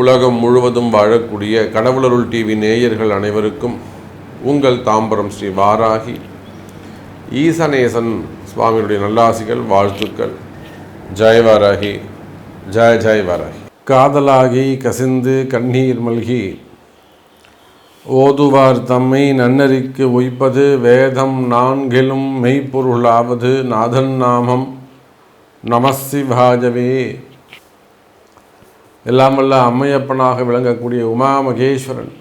உலகம் முழுவதும் வாழக்கூடிய கடவுளருள் டிவி நேயர்கள் அனைவருக்கும் உங்கள் தாம்பரம் ஸ்ரீ வாராகி. ஈசநேசன் சுவாமியுடைய நல்லாசிகள் வாழ்த்துக்கள். ஜெய் வாராகி ஜெய ஜெய் வாராகி. காதலாகி கசிந்து கண்ணீர் மல்கி. ஓதுவார் தம்மை நன்னறிக்கு உய்ப்பது வேதம் நான்கிலும் மெய்ப்பொருளாவது நாதன் நாமம். நமசிவாஜவே எல்லாமல்ல அம்மையப்பனாக விளங்கக்கூடிய உமா மகேஸ்வரன்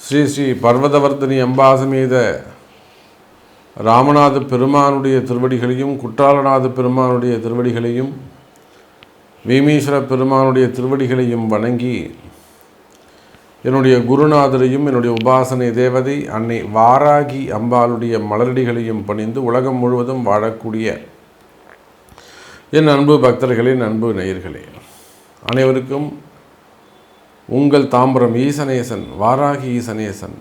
ஸ்ரீ ஸ்ரீ பர்வதவர்த்தினி அம்பாசமேத ராமநாத பெருமானுடைய திருவடிகளையும் குற்றாலநாத பெருமானுடைய திருவடிகளையும் வீமீஸ்வர பெருமானுடைய திருவடிகளையும் வணங்கி என்னுடைய குருநாதரையும் என்னுடைய உபாசனை தேவதை அன்னை வாராகி அம்பாளுடைய மலரடிகளையும் பணிந்து உலகம் முழுவதும் வாழக்கூடிய என் அன்பு பக்தர்களின் அன்பு நேயர்களே அனைவருக்கும் உங்கள் தாம்பரம் ஈசனேசன் வாராகி ஈசனேசன்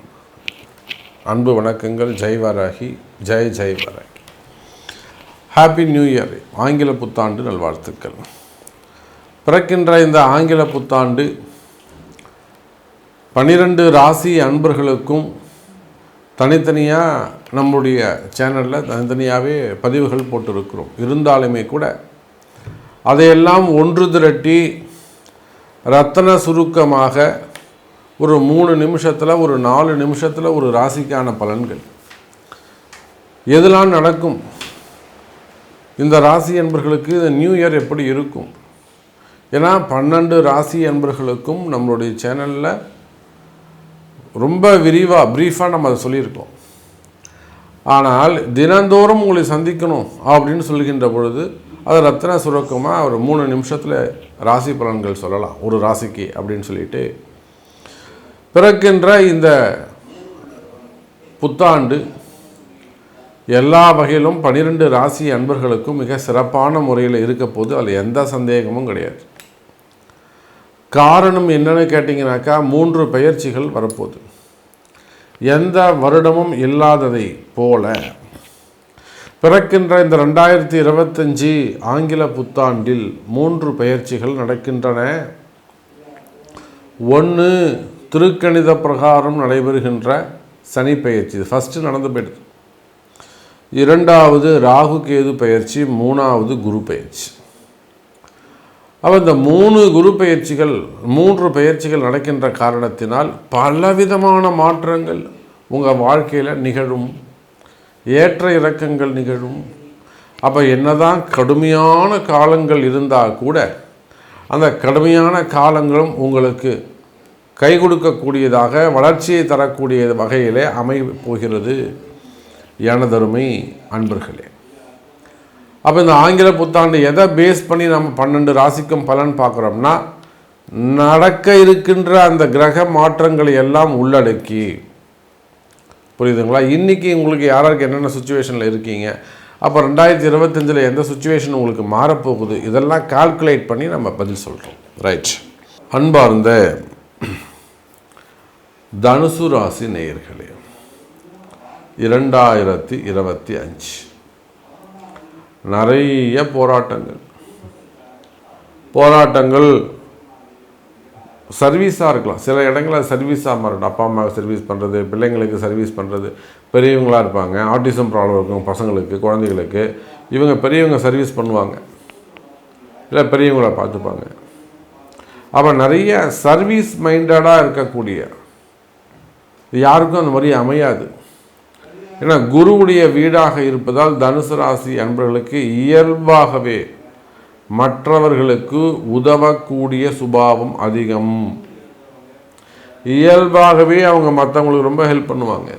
அன்பு வணக்கங்கள். Jai Varahi Jai Jai Varahi. Happy new year ஆங்கில புத்தாண்டு நல்வாழ்த்துக்கள். பிறக்கின்ற இந்த ஆங்கில புத்தாண்டு பன்னிரண்டு ராசி அன்பர்களுக்கும் தனித்தனியாக நம்முடைய சேனலில் தனித்தனியாகவே பதிவுகள் போட்டிருக்கிறோம். இருந்தாலுமே கூட அதையெல்லாம் ஒன்று திரட்டி ரத்தன சுருக்கமாக ஒரு மூணு நிமிஷத்தில் ஒரு நாலு நிமிஷத்தில் ஒரு ராசிக்கான பலன்கள். எதெல்லாம் நடக்கும்? இந்த ராசி என்பர்களுக்கு இந்த நியூ இயர் எப்படி இருக்கும்? ஏன்னா பன்னெண்டு ராசி அன்பர்களுக்கும் நம்மளுடைய சேனலில் ரொம்ப விரிவாக ப்ரீஃபாக நம்ம அதை சொல்லியிருக்கோம். ஆனால் தினந்தோறும் உங்களை சந்திக்கணும் அப்படின்னு சொல்கின்ற பொழுது அது ரத்ன சுரக்கமாக ஒரு மூணு நிமிஷத்தில் ராசி பலன்கள் சொல்லலாம். ஒரு ராசிக்கு அப்படின்னு சொல்லிட்டு பிறக்கின்ற இந்த புத்தாண்டு எல்லா வகையிலும் பனிரெண்டு ராசி அன்பர்களுக்கும் மிக சிறப்பான முறையில் இருக்க போது அதில் எந்த சந்தேகமும் கிடையாது. காரணம் என்னன்னு கேட்டிங்கனாக்கா மூன்று பெயர்ச்சிகள் வரப்போகுது. எந்த வருடமும் இல்லாததை போல பிறக்கின்ற இந்த ரெண்டாயிரத்தி இருபத்தஞ்சி ஆங்கில புத்தாண்டில் மூன்று பயிற்சிகள் நடக்கின்றன. ஒன்று திருக்கணித பிரகாரம் நடைபெறுகின்ற சனி பயிற்சி. ஃபஸ்ட்டு நடந்து போயிடுது இரண்டாவது ராகு கேது பயிற்சி. மூணாவது குரு பயிற்சி. அப்போ இந்த மூணு குரு பயிற்சிகள் மூன்று பயிற்சிகள் நடக்கின்ற காரணத்தினால் பலவிதமான மாற்றங்கள் உங்கள் வாழ்க்கையில் நிகழும். ஏற்ற இறக்கங்கள் நிகழும். அப்போ என்னதான் கடுமையான காலங்கள் இருந்தால் கூட அந்த கடுமையான காலங்களும் உங்களுக்கு கை கொடுக்கக்கூடியதாக வளர்ச்சியை தரக்கூடிய வகையிலே அமை போகிறது. எனதருமை அன்பர்களே. அப்போ இந்த ஆங்கில புத்தாண்டு எதை பேஸ் பண்ணி நம்ம பன்னெண்டு ராசிக்கும் பலன் பார்க்குறோம்னா நடக்க இருக்கின்ற அந்த கிரக மாற்றங்களை எல்லாம் உள்ளடக்கி புரியுதுங்களா? இன்றைக்கி உங்களுக்கு யாராருக்கு என்னென்ன சுச்சுவேஷனில் இருக்கீங்க? அப்போ ரெண்டாயிரத்தி இருபத்தஞ்சில் எந்த சுச்சுவேஷன் உங்களுக்கு மாறப்போகுது? இதெல்லாம் கால்குலேட் பண்ணி நம்ம பதில் சொல்கிறோம் ரைட் அன்பார்ந்த தனுசு ராசி நேயர்களே இரண்டாயிரத்தி இருபத்தி அஞ்சு. நிறைய போராட்டங்கள். போராட்டங்கள் சர்வீஸாக இருக்கலாம். சில இடங்களில் சர்வீஸாக மாறணும். அப்பா அம்மாவுக்கு சர்வீஸ் பண்ணுறது பிள்ளைங்களுக்கு சர்வீஸ் பண்ணுறது பெரியவங்களாக இருப்பாங்க. ஆட்டிசம் ப்ராப்ளம் இருக்கும் பசங்களுக்கு குழந்தைகளுக்கு. இவங்க பெரியவங்க சர்வீஸ் பண்ணுவாங்க. இல்லை பெரியவங்கள பார்த்துப்பாங்க. அப்போ நிறைய சர்வீஸ் மைண்டடாக இருக்கக்கூடிய யாருக்கும் அந்த மாதிரி அமையாது. ஏன்னா குருவுடைய வீடாக இருப்பதால் தனுசு ராசி அன்பர்களுக்கு இயல்பாகவே மற்றவர்களுக்கு உதவக்கூடிய சுபாவம் அதிகம். இயல்பாகவே அவங்க மற்றவங்களுக்கு ரொம்ப ஹெல்ப் பண்ணுவாங்க.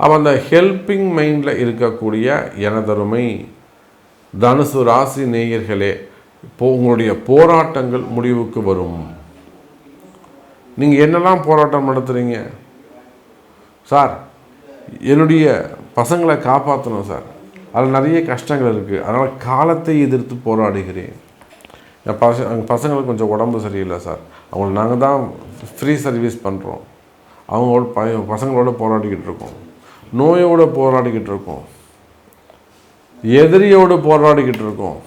அப்போ அந்த ஹெல்பிங் மைண்டில் இருக்கக்கூடிய எனதருமை தனுசு ராசி நேயர்களே இப்போ உங்களுடைய போராட்டங்கள் முடிவுக்கு வரும். நீங்கள் என்னெல்லாம் போராட்டம் நடத்துகிறீங்க சார் என்னுடைய பசங்களை காப்பாற்றணும் சார். அதில் நிறைய கஷ்டங்கள் இருக்குது அதனால் காலத்தை எதிர்த்து போராடுகிறேன். என் பச எங்கள் பசங்களுக்கு கொஞ்சம் உடம்பு சரியில்லை சார். அவங்களுக்கு நாங்கள் தான் ஃப்ரீ சர்வீஸ் பண்ணுறோம் அவங்களோட ப பசங்களோட போராடிக்கிட்டு இருக்கோம். நோயோடு போராடிக்கிட்டு இருக்கோம். எதிரியோடு போராடிக்கிட்டு இருக்கோம்.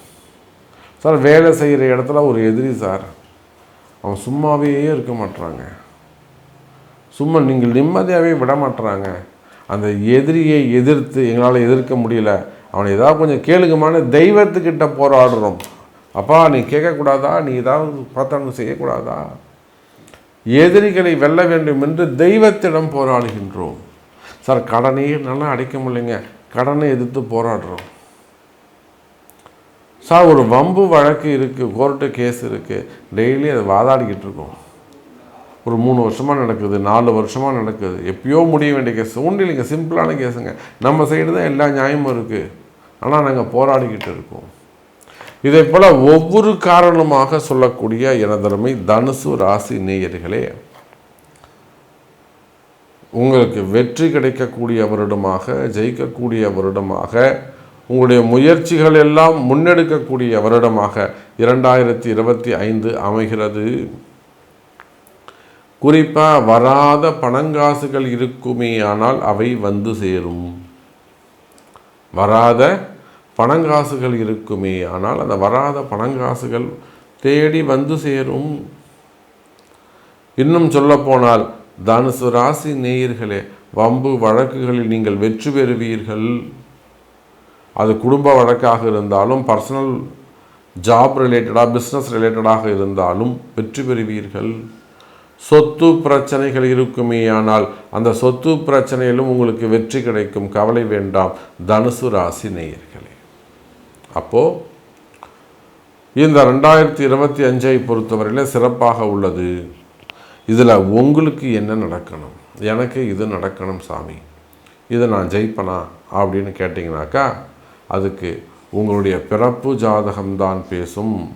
சார் வேலை செய்கிற இடத்துல ஒரு எதிரி சார். அவன் சும்மாவே இருக்க மாட்றாங்க. சும்மா நீங்கள் நிம்மதியாகவே விட மாட்டுறாங்க அந்த எதிரியை எதிர்த்து எங்களால் எதிர்க்க முடியல. அவனை ஏதாவது கொஞ்சம் கேளுங்கமான தெய்வத்துக்கிட்ட போராடுறோம். அப்பா நீ கேட்கக்கூடாதா? நீ ஏதாவது பார்த்தாங்க செய்யக்கூடாதா? எதிரிகளை வெல்ல வேண்டும் என்று தெய்வத்திடம் போராடுகின்றோம். சார் கடனையே நல்லா அடைக்க முடியலைங்க. கடனை எதிர்த்து போராடுறோம். சார் ஒரு வம்பு வழக்கு இருக்குது கோர்ட்டு கேஸ் இருக்குது டெய்லி அதை வாதாடிக்கிட்டு இருக்கோம். ஒரு மூணு வருஷமாக நடக்குது நாலு வருஷமாக நடக்குது. எப்பயோ முடிய வேண்டிய கேஸ் ஒன்றும் இல்லைங்க சிம்பிளான கேஸுங்க நம்ம சைடு தான் எல்லா நியாயமும் இருக்குது ஆனால் நாங்கள் போராடிக்கிட்டு இருக்கோம். இதை போல் ஒவ்வொரு காரணமாக சொல்லக்கூடிய எனதருமை தனுசு ராசி நேயர்களே உங்களுக்கு வெற்றி கிடைக்கக்கூடிய வருடமாக ஜெயிக்கக்கூடிய வருடமாக உங்களுடைய முயற்சிகள் எல்லாம் முன்னெடுக்கக்கூடிய வருடமாக இரண்டாயிரத்தி இருபத்தி ஐந்து அமைகிறது. குறிப்பாக வராத பணங்காசுகள் இருக்குமே ஆனால் அவை வந்து சேரும். வராத பணங்காசுகள் இருக்குமே. ஆனால் அந்த வராத பணங்காசுகள் தேடி வந்து சேரும். இன்னும் சொல்லப்போனால் தனுசு ராசி நேயர்களே வம்பு வழக்குகளில் நீங்கள் வெற்றி பெறுவீர்கள். அது குடும்ப வழக்காக இருந்தாலும் பர்சனல் ஜாப் ரிலேட்டடாக பிஸ்னஸ் ரிலேட்டடாக இருந்தாலும் வெற்றி பெறுவீர்கள். சொத்து பிரச்சனைகள் இருக்குமே ஆனால் அந்த சொத்து பிரச்சனையிலும் உங்களுக்கு வெற்றி கிடைக்கும். கவலை வேண்டாம். தனுசு ராசி நேயர்களே. அப்போது இந்த ரெண்டாயிரத்தி இருபத்தி அஞ்சை பொறுத்தவரையில் சிறப்பாக உள்ளது. இதில் உங்களுக்கு என்ன நடக்கணும்? எனக்கு இது நடக்கணும் சாமி. இதை நான் ஜெயிப்பனா? அப்படின்னு கேட்டிங்கனாக்கா அதுக்கு உங்களுடைய பிறப்பு ஜாதகம்தான் பேசும்.